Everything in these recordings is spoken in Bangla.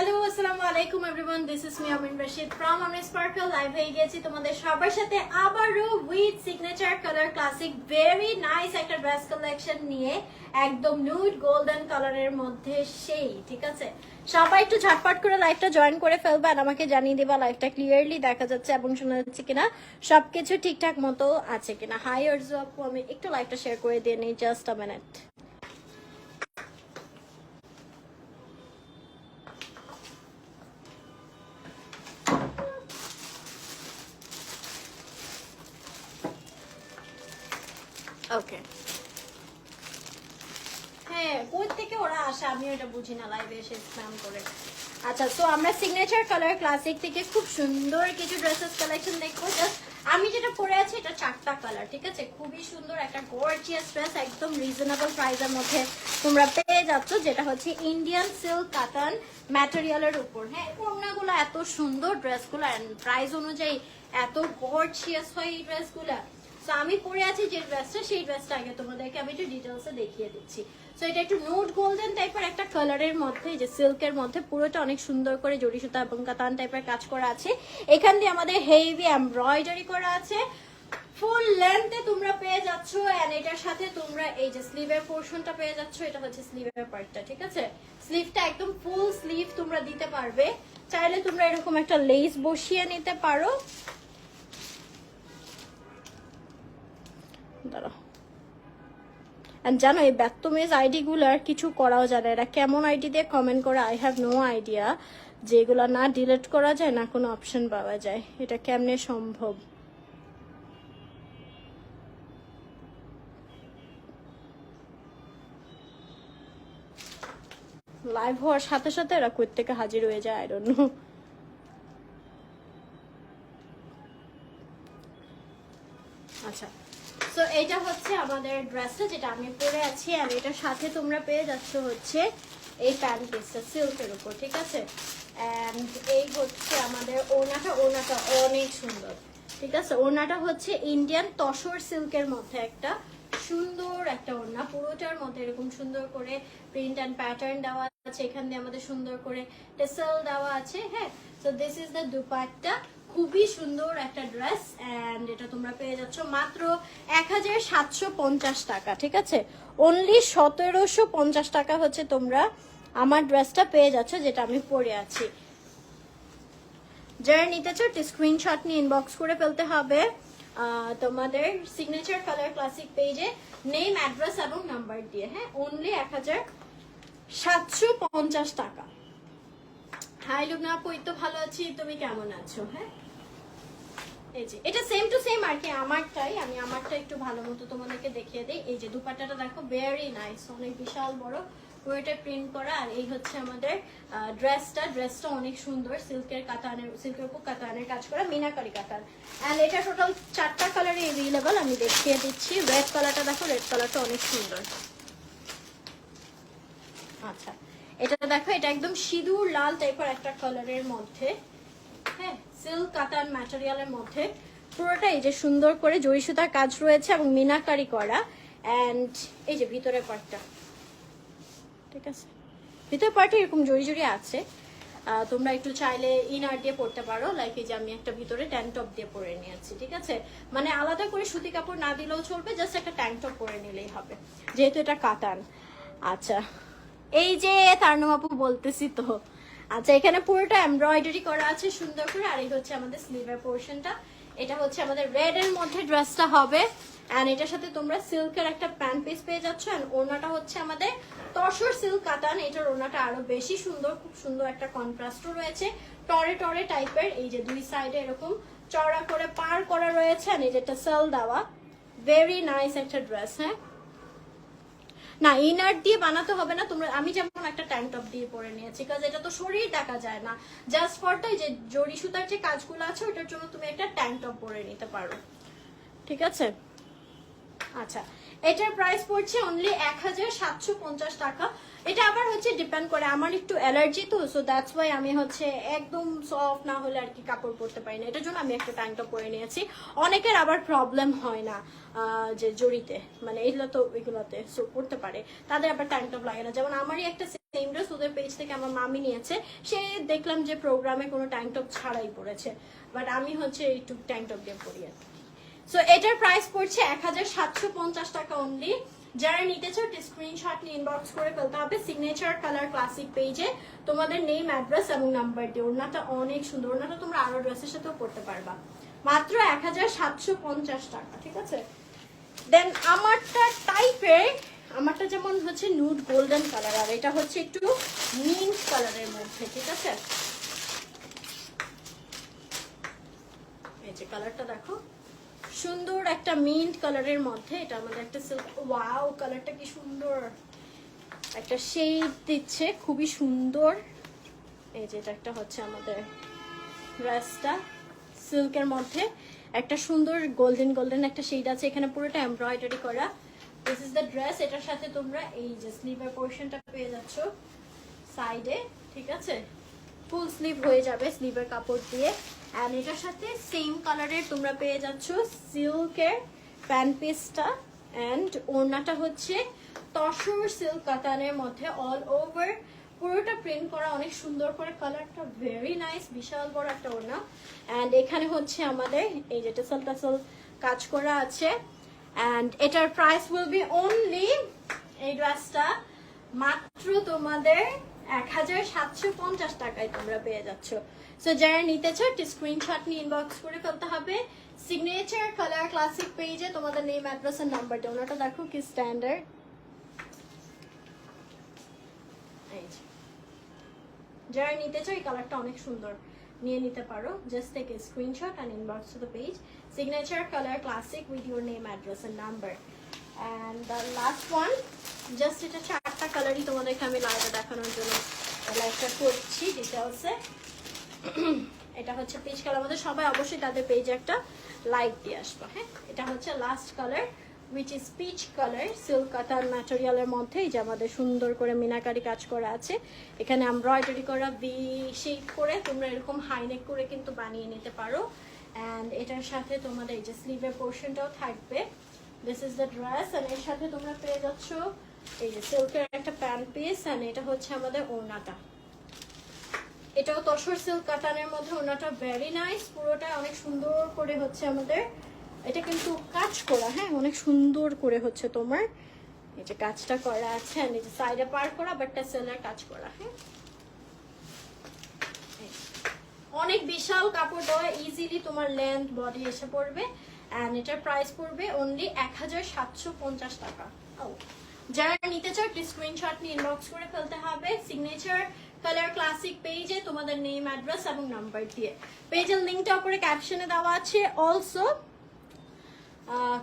আসসালামু আলাইকুম everyone this is me Amin Rashid from আমি স্পার্কল লাইভ হয়ে গেছি তোমাদের সবার সাথে আবারও with signature colour classic very nice একটা ড্রেস কালেকশন নিয়ে একদম নিউড গোল্ডেন কালারের মধ্যে সেই, ঠিক আছে? সবাই একটু ঝটপট করে লাইভটা জয়েন করে ফেলবে আর আমাকে জানিয়ে দিবা লাইভটা ক্লিয়ারলি দেখা যাচ্ছে এবং শোনা যাচ্ছে কিনা, সবকিছু ঠিকঠাক মতো আছে কিনা। হাই অর্জু আপু, আমি একটু লাইভটা শেয়ার করে দিয়ে নিই জাস্ট আ মিনিট ওকে হ্যাঁ কই থেকে ওরা আসে? আমি এটা বুঝি না লাইভে করে। আচ্ছা আমরা সিগনেচার কালার ক্লাসিক থেকে খুব সুন্দর কিছু কালেকশন দেখব। জাস্ট আমি যেটা পরে আছি, এটা চারটা কালার ঠিক আছে? খুবই সুন্দর, একটা গর্জিয়াস ড্রেস একদম রিজনেবল প্রাইসের মধ্যে তোমরা পেয়ে যাচ্ছ, যেটা হচ্ছে ইন্ডিয়ান সিল্ক কাতান ম্যাটেরিয়ালের উপর। হ্যাঁ ওড়নাগুলো এত সুন্দর ড্রেসগুলো প্রাইস অনুযায়ী এত গর্জিয়াস হয় এই ড্রেসগুলো সো আমি পরে আছি যে ড্রেসটা সেই ড্রেসটা আগে তোমাদেরকে আমি একটু ডিটেলসে দেখিয়ে দিচ্ছি। সো এটা একটু নোট গোল্ডেন টাইপের একটা কালারের মধ্যে যে সিল্কের মধ্যে পুরোটা অনেক সুন্দর করে জড়ি সুতা এবং কাতান টাইপের কাজ করা আছে। এখান দিয়ে আমাদের হেভি এমব্রয়ডারি করা আছে। ফুল লেন্থে তোমরা পেয়ে যাচ্ছ এন্ড এটার সাথে তোমরা এই যে স্লিভের পোর্শনটা পেয়ে যাচ্ছ, এটা হচ্ছে স্লিভের পার্টটা ঠিক আছে? স্লিভটা একদম ফুল স্লিভ তোমরা দিতে পারবে। চাইলে তোমরা এরকম একটা লেস বসিয়ে নিতে পারো। দাঁড়াও। And জানো, এই আইডিগুলার কিছু করাও যায় না। এরা কেমন আইডি দিয়ে কমেন্ট করে? আই হ্যাভ নো আইডিয়া না করা যায়, না কোনো অপশন পাওয়া যায়। এটা কেমনে সম্ভব? লাইভ হওয়ার সাথে সাথে এরা কই থেকে হাজির হয়ে যায়? আই ডোন্ট নো আচ্ছা। সো এটা হচ্ছে আমাদের ড্রেসটা যেটা আমি পরে আছি আর এটার সাথে তোমরা পেয়ে যাচ্ছ হচ্ছে এই প্যান্ট পিসটা সিল্কের উপর, ঠিক আছে? অ্যান্ড এই হচ্ছে আমাদের ওনাটা ওনাটা অনেক সুন্দর, ঠিক আছে? ওনাটা হচ্ছে ইন্ডিয়ান তসর সিল্কের মধ্যে একটা সুন্দর একটা ওড়না, পুরোটার মধ্যে এরকম সুন্দর করে প্রিন্ট অ্যান্ড প্যাটার্ন দেওয়া আছে, এখান দিয়ে আমাদের সুন্দর করে টেসেল দেওয়া আছে হ্যাঁ? So this is the dupatta খুবই সুন্দর একটা ড্রেস অ্যান্ড এটা তোমরা পেয়ে যাচ্ছ মাত্র এক হাজার সাতশো পঞ্চাশ টাকা, ঠিক আছে? অনলি সতেরোশো পঞ্চাশ টাকা হচ্ছে তোমরা আমার ড্রেসটা পেয়ে যাচ্ছ, যেটা আমি পরে আছি। যারা নিতে চাও স্ক্রিনশট নিয়ে ইনবক্স করে ফেলতে হবে। তোমাদের সিগনেচার কালার ক্লাসিক পেজে নেম অ্যাড্রেস এবং নাম্বার দিয়ে হ্যাঁ? অনলি এক হাজার সাতশো পঞ্চাশ টাকা। হাই লুবনা আপু তো ভালো আছি। তুমি কেমন আছো হ্যাঁ? এই যে, এটা সেম টু সেম আর কি, আমারটাই। আমি আমারটা একটু ভালো মতো তোমাদেরকে দেখিয়ে দিই। এই যে দুপাট্টাটা দেখো ভেরি নাইস অনেক বিশাল বড়। পুরোটা প্রিন্ট করা, আর এই হচ্ছে আমাদের ড্রেসটা ড্রেসটা অনেক সুন্দর সিল্কের কাতানের সিল্কের উপর কাতানের কাজ করা, মিনাকারি কাতান। অ্যান্ড এটা টোটাল চারটা কালারে এভেলেবল আমি দেখিয়ে দিচ্ছি। রেড কালারটা দেখো রেড কালারটা অনেক সুন্দর। আচ্ছা এটা দেখো, এটা একদম সিঁদুর লাল টাইপের একটা কালারের মধ্যে। হ্যাঁ সিল্ক কাতান ম্যাটেরিয়ালের মধ্যে। পুরোটা এই যে সুন্দর করে জড়ি সুতার কাজ রয়েছে এবং মিনাকারি করা। অ্যান্ড এই যে ভিতরের পার্টটা ঠিক আছে? ভিতরের পার্টে এরকম জড়ি জড়ি আছে। তোমরা একটু চাইলে ইনার দিয়ে পড়তে পারো। লাইক এই যে আমি একটা ভিতরে ট্যাঙ্ক টপ দিয়ে পরে নিয়েছি, ঠিক আছে? মানে আলাদা করে সুতি কাপড় না দিলেও চলবে জাস্ট একটা ট্যাঙ্ক টপ পরে নিলেই হবে। যেহেতু এটা কাতান। আচ্ছা। এই যে তারনম আপু বলতেছি তো। আচ্ছা এখানে পুরোটা এমব্রয়ডারি করা আছে সুন্দর করে, আর এই হচ্ছে আমাদের স্লিভের পোর্শনটা এটা হচ্ছে আমাদের রেড এর মধ্যে ড্রেসটা হবে এন্ড এটার সাথে তোমরা সিল্কের একটা প্যান্ট পিস পেয়ে যাচ্ছ এন্ড ওনাটা হচ্ছে আমাদের তসর সিল্ক কাতান। এটার ওনাটা আরও বেশি সুন্দর, খুব সুন্দর একটা কন্ট্রাস্টও রয়েছে। টরে টরে টাইপের এই যে দুই সাইডে এরকম চড়া করে পার করা রয়েছে, and এই যেটা সেল দেওয়া। ভেরি নাইস একটা ড্রেস হ্যাঁ? না ইনার দিয়ে বানাতে হবে না তোমরা আমি যেমন একটা ট্যাঙ্ক টপ দিয়ে পরে নিয়েছি কাজ এটা তো শরীর দেখা যায় না। জাস্ট ফর তাই যে জড়ি সুতার যে কাজগুলো আছে ওটার জন্য তুমি একটা ট্যাঙ্ক টপ পরে নিতে পারো। ঠিক আছে। আচ্ছা এটার প্রাইস পড়ছে অনলি এক হাজার সাতশো পঞ্চাশ টাকা। এটা আবার হচ্ছে ডিপেন্ড করে, আমার একটু অ্যালার্জি তো সো দ্যাটস ওয়াই আমি হচ্ছে একদম সফট না হলে আর কি কাপড় পরতে পারি না। এটার জন্য আমি একটা ট্যাঙ্কটা পরে নিয়েছি। অনেকের আবার প্রবলেম হয় না যে জড়িতে মানে এগুলো তো এগুলোতে সো পড়তে পারে। তাদের আবার ট্যাঙ্ক টপ লাগে না। যেমন আমারই একটা সেম ড্রেস ওদের পেজ থেকে আমার মামি নিয়েছে। সে দেখলাম যে প্রোগ্রামে কোনো ট্যাঙ্ক টপ ছাড়াই পড়েছে বাট আমি হচ্ছে একটু ট্যাঙ্ক টপ দিয়ে পড়ি আর সো এটার প্রাইস পড়ছে এক হাজার সাতশো পঞ্চাশ টাকা অনলি যারা নিতে চাও স্ক্রিনশট নিয়ে ইনবক্স করে ফেলতে হবে। সিগনেচার কালার ক্লাসিক পেজে তোমাদের নেম অ্যাড্রেস এবং নাম্বার দিয়ে। ওনাটা অনেক সুন্দর। ওনাটা তোমরা আরও ড্রেসের সাথেও পড়তে পারবা। মাত্র এক হাজার সাতশো পঞ্চাশ টাকা, ঠিক আছে? দেন আমারটা টাইপের আমারটা যেমন হচ্ছে নুড গোল্ডেন কালার আর এটা হচ্ছে একটু মিন্ট কালারের মধ্যে, ঠিক আছে? এই যে কালারটা দেখো। সুন্দর একটা মিন্ট কালারের মধ্যে এটা আমাদের একটা সিল্ক ওয়াও কালারটা কি সুন্দর। একটা শেড দিচ্ছে, খুবই সুন্দর। এই যে এটা একটা হচ্ছে আমাদের ড্রেসটা সিল্কের মধ্যে। একটা সুন্দর গোল্ডেন গোল্ডেন একটা শেড আছে, এখানে পুরোটা এমব্রয়ডারি করা। দিস ইজ দ্য ড্রেস এটার সাথে তোমরা এই যে স্লিভের পোর্শনটা পেয়ে যাচ্ছ সাইডে ঠিক আছে? ফুল স্লিভ হয়ে যাবে স্লিভের কাপড় দিয়ে। অ্যান্ড এটার সাথে সেম কালারের তোমরা পেয়ে যাচ্ছ সিল্কের প্যান্ট পিসটা অ্যান্ড ওড়নাটা হচ্ছে তসর সিল্ক কাতানের মধ্যে অল ওভার পুরোটা প্রিন্ট করা অনেক সুন্দর করে কালারটা ভেরি নাইস বিশাল বড় একটা ওড়না। অ্যান্ড এখানে হচ্ছে আমাদের এই যে টেসল টাসল কাজ করা আছে। অ্যান্ড এটার প্রাইস উইল বি অনলি এই ড্রেসটা মাত্র তোমাদের এক হাজার সাতশো পঞ্চাশ টাকায় তোমরা পেয়ে যাচ্ছ। সো যারা নিতে চাও, একটি স্ক্রিনশট নিয়ে ইনবক্স করে ফেলতে হবে। সিগনেচার কালার ক্লাসিক পেজে তোমাদের নেম অ্যাড্রেস এর নাম্বারটা ওনাটা দেখো কি স্ট্যান্ডার্ড যারা নিতে চাও, এই কালারটা অনেক সুন্দর। নিয়ে নিতে পারো। Just a screenshot and inbox to the page signature colour classic with your name address and number and the last one just এটা চারটা কালারই তোমাদেরকে আমি লাইভে দেখানোর জন্য লাইটটা করছি। ডিটেলসে এটা হচ্ছে পেজ কালার আমাদের। সবাই অবশ্যই তাদের পেজে একটা লাইক দিয়ে আসব হ্যাঁ? এটা হচ্ছে last colour which is peach colour silk কাতার ম্যাটেরিয়ালের মধ্যে। যে আমাদের সুন্দর করে মিনাকারি কাজ করা আছে। এখানে এমব্রয়ডারি করা ভি শেপ করে তোমরা এরকম হাইনেক করে কিন্তু বানিয়ে নিতে পারো। অ্যান্ড এটার সাথে তোমাদের এই যে স্লিভের পোর্শনটাও থাকবে। This is the dress and এর সাথে তোমরা পেয়ে যাচ্ছ এই যে সিল্কের একটা প্যান্ট পিস অ্যান্ড এটা হচ্ছে আমাদের ওড়নাটা। এটাও তসর সিল্ক কাতানের মধ্যে ওনাটা ভেরি নাইস পুরোটা অনেক সুন্দর করে হচ্ছে আমাদের, এটা কিন্তু কাজ করা হ্যাঁ অনেক সুন্দর করে হচ্ছে তোমার, এই যে কাজটা করা আছে এই যে সাইডে পার করা বাট সেলের কাজ করা হ্যাঁ। অনেক বিশাল কাপড় দেওয়া ইজিলি তোমার লেন্থ বডি এসে পড়বে অ্যান্ড এটার প্রাইস পড়বে অনলি এক হাজার সাতশো পঞ্চাশ টাকা। Oh. যারা নিতে চাও, একটি স্ক্রিনশট নিয়ে ইনবক্স করে ফেলতে হবে। সিগনেচার কালার ক্লাসিক পেজে তোমাদের নেম অ্যাড্রেস এবং নাম্বার দিয়ে। পেজের লিঙ্কটা উপরে ক্যাপশনে দেওয়া আছে। অলসো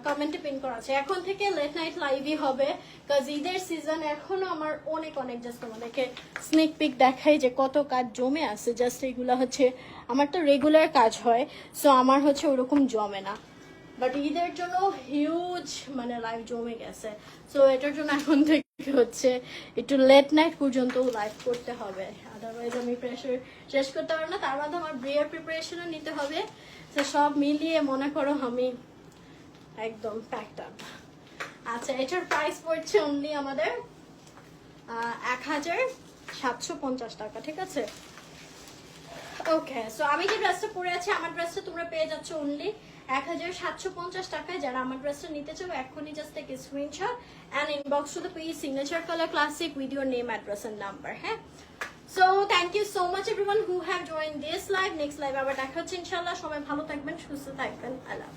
কমেন্টে পিন করা আছে। এখন থেকে লেট নাইট লাইভই হবে কাজ ঈদের সিজন এখনও আমার অনেক অনেক জাস্ট তোমাদেরকে স্নেক পিক দেখাই যে কত কাজ জমে আছে। জাস্ট এগুলো হচ্ছে, আমার তো রেগুলার কাজ হয় সো আমার হচ্ছে ওরকম জমে না। বাট ঈদের জন্য হিউজ মানে লাইভ জমে গেছে। সো এটার জন্য এখন থেকে হচ্ছে একটু লেট নাইট পর্যন্ত লাইভ করতে হবে। আদারওয়াইজ আমি প্রেশার শেষ করতে পারব না। তার মধ্যে আমার বিয়ের প্রিপারেশনও নিতে হবে। তো সব মিলিয়ে মনে করো আমি একদম প্যাকড আপ আচ্ছা এটার প্রাইস পড়ছে অনলি আমাদের এক হাজার সাতশো পঞ্চাশ টাকা, ঠিক আছে? ওকে সো আমি যে ড্রেসটা পরে আছি, আমার ড্রেসটা তোমরা পেয়ে যাচ্ছ অনলি এক হাজার সাতশো পঞ্চাশ টাকায় যারা আমার ড্রেসটা নিতে চাও এখনই জাস্ট থেকে screenshot and inbox to the page signature colour classic with your name address and number হ্যাঁ? So thank you so much everyone who have join this live next live আবার দেখা হচ্ছে ইনশাল্লাহ সবাই ভালো থাকবেন, সুস্থ থাকবেন। আল্লাহ